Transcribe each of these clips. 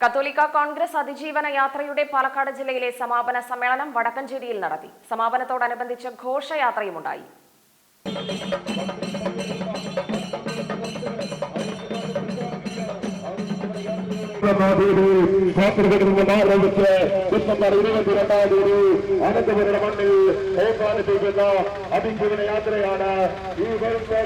കത്തോലിക്ക കോൺഗ്രസ് അതിജീവന യാത്രയുടെ പാലക്കാട് ജില്ലയിലെ സമാപന സമ്മേളനം വടക്കഞ്ചേരിയിൽ നടത്തി. സമാപനത്തോടനുബന്ധിച്ച് ഘോഷയാത്രയുമുണ്ടായി. ഉണ്ടായി മണ്ണിൽ അതിജീവന യാത്രയാണ് ഈ വരുന്ന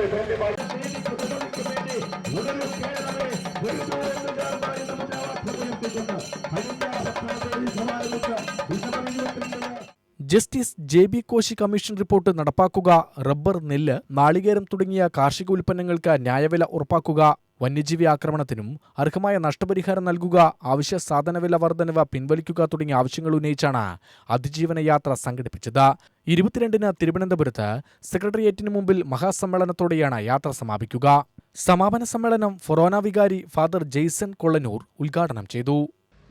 justice J B Koshy commission report നടപ്പാക്കുക റബ്ബർ നെല്ല് നാളികേരം തുടങ്ങിയ കാർഷിക ഉൽപ്പന്നങ്ങൾക്ക് ന്യായവില ഉറപ്പാക്കുക വന്യജീവി ആക്രമണത്തിനും അർഹമായ നഷ്ടപരിഹാരം നൽകുക ആവശ്യ സാധനവില വർധനവ് പിൻവലിക്കുക തുടങ്ങിയ ആവശ്യങ്ങൾ ഉന്നയിച്ചാണ് അതിജീവന യാത്ര സംഘടിപ്പിച്ചത്. ഇരുപത്തിരണ്ടിന് തിരുവനന്തപുരത്ത് സെക്രട്ടേറിയറ്റിന് മുമ്പിൽ മഹാസമ്മേളനത്തോടെയാണ് യാത്ര സമാപിക്കുക. സമാപന സമ്മേളനം ഫൊറോന വികാരി ഫാദർ ജെയ്സൺ കൊള്ളനൂർ ഉദ്ഘാടനം ചെയ്തു.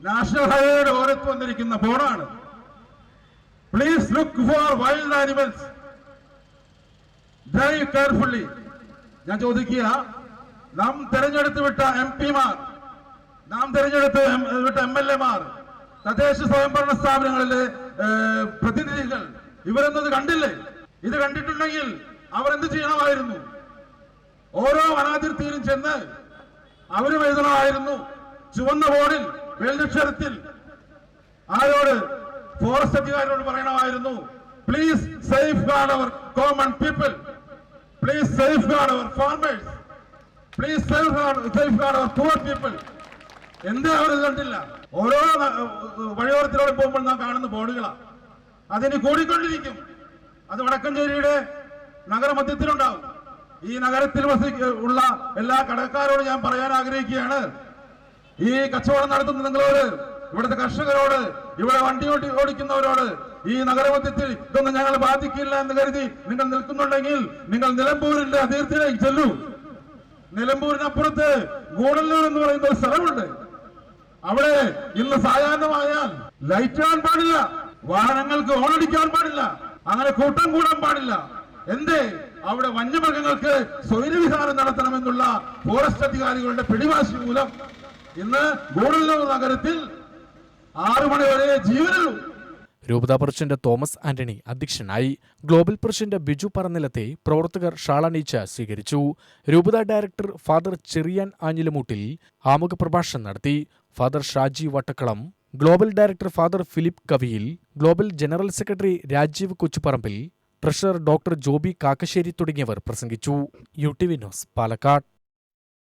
നാഷണൽ ഹൈവേയുടെ ഓരത്ത് വന്നിരിക്കുന്ന ബോർഡാണ്. Please look for wild animals drive carefully ഞാൻ ചോദിക്കുക നാം തെരഞ്ഞെടുത്ത് വിട്ട എം പിമാർ നാം തെരഞ്ഞെടുത്ത് വിട്ട എം എൽ എമാർ തദ്ദേശ സ്വയംഭരണ സ്ഥാപനങ്ങളിലെ പ്രതിനിധികൾ ഇവരൊന്നും ഇത് കണ്ടില്ലേ? ഇത് കണ്ടിട്ടുണ്ടെങ്കിൽ അവർ എന്ത് ചെയ്യണമായിരുന്നു? ഓരോ വനാതിർത്തിയിലും ചെന്ന് അവരും എഴുതണമായിരുന്നു. ചുവന്ന ബോർഡിൽ വെള്ളക്ഷരത്തിൽ ആരോട് ഫോറസ്റ്റ് അധികാരിയോട് പറയണമായിരുന്നു പ്ലീസ് സേഫ് ഗാർഡ് അവർ common people please safeguard അവർ farmers please safeguard safeguard അവർ പുവർ പീപ്പിൾ എന്തേ അവർ കണ്ടില്ല. ഓരോ വഴിയോരത്തിലൂടെ പോകുമ്പോൾ നാം കാണുന്ന ബോർഡുകളാണ് അതിന് കൂടിക്കൊണ്ടിരിക്കും. അത് വടക്കഞ്ചേരിയുടെ നഗരമധ്യത്തിലുണ്ടാവും. ഈ നഗരത്തിൽ ഉള്ള എല്ലാ കടക്കാരോടും ഞാൻ പറയാൻ ആഗ്രഹിക്കുകയാണ്. ഈ കച്ചവടം നടത്തുന്ന നിങ്ങളോട് ഇവിടുത്തെ കർഷകരോട് ഇവിടെ വണ്ടി ഓടി ഓടിക്കുന്നവരോട് ഈ നഗരമധ്യത്തിൽ ഇതൊന്നും ഞങ്ങൾ ബാധിക്കില്ല എന്ന് കരുതി നിങ്ങൾ നിൽക്കുന്നുണ്ടെങ്കിൽ നിങ്ങൾ നിലമ്പൂരിന്റെ അതിർത്തിയിലേക്ക് ചെല്ലൂ. നിലമ്പൂരിനപ്പുറത്ത് ഗൂഡല്ലൂർ എന്ന് പറയുന്ന ഒരു സ്ഥലമുണ്ട്. അവിടെ ഇന്ന് സായാഹ്നമായാൽ ലൈറ്റ് ഇടാൻ പാടില്ല വാഹനങ്ങൾക്ക് ഓണടിക്കാൻ പാടില്ല അങ്ങനെ കൂട്ടം കൂടാൻ പാടില്ല. എന്തേ? അവിടെ വന്യമൃഗങ്ങൾക്ക് സ്വൈരവിഹാരം നടത്തണമെന്നുള്ള ഫോറസ്റ്റ് അധികാരികളുടെ പിടിവാശി മൂലം ഇന്ന് ഗൂഡല്ലൂർ നഗരത്തിൽ ആറു മണി വരെ ജീവനുള്ളൂ രൂപതാ പ്രസിഡന്റ് തോമസ് ആന്റണി അധ്യക്ഷനായി ഗ്ലോബൽ പ്രസിഡന്റ് ബിജു പറന്നിലത്തെ പ്രവർത്തകർ ഷാളണീച്ച സ്വീകരിച്ചു. രൂപതാ ഡയറക്ടർ ഫാദർ ചെറിയാൻ ആഞ്ഞിലമൂട്ടിൽ ആമുഖ പ്രഭാഷണം നടത്തി. Father Shaji Vattakkalam global director father Philip Kaviyil global general secretary Rajeev Kochuparambil treasurer doctor Joby Kakkassery തുടങ്ങിയവർ പ്രസംഗിച്ചു. U T V news Palakkad.